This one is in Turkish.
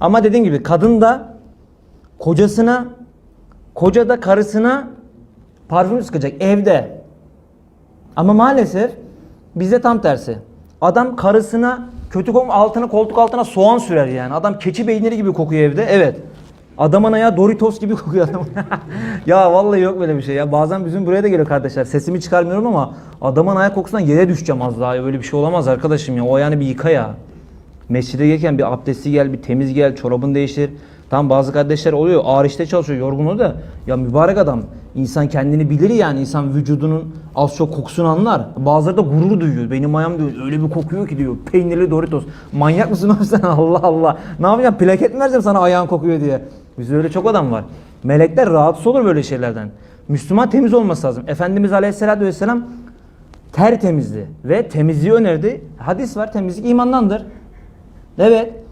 Ama dediğim gibi kadın da kocasına, koca da karısına parfüm sıkacak evde. Ama maalesef bizde tam tersi. Adam karısına kötü kokun altına koltuk altına soğan sürer yani. Adam keçi beyniri gibi kokuyor evde. Evet. Adamın ayağı Doritos gibi kokuyor adam. ya vallahi yok böyle bir şey ya. Bazen bizim buraya da geliyor kardeşler. Sesimi çıkarmıyorum ama adamın ayak kokusundan yere düşeceğim az daha. Böyle bir şey olamaz arkadaşım ya. O ayağını bir yıka ya. Mescide gelirken bir abdesti gel, bir temiz gel, çorabını değiştir. Tam bazı kardeşler oluyor ağır işte çalışıyor yorgun o da. Ya mübarek adam insan kendini bilir yani insan vücudunun az çok kokusunu anlar. Bazıları da gurur duyuyor. Benim ayağım diyor öyle bir kokuyor ki diyor peynirli Doritos. Manyak mısın oğlum sen Allah Allah. Ne yapacağım plaket mi vereceğim sana ayağın kokuyor diye. Bizde öyle çok adam var. Melekler rahatsız olur böyle şeylerden. Müslüman temiz olması lazım. Efendimiz Aleyhisselatü Vesselam tertemizdi ve temizliği önerdi. Hadis var temizlik imandandır. Evet.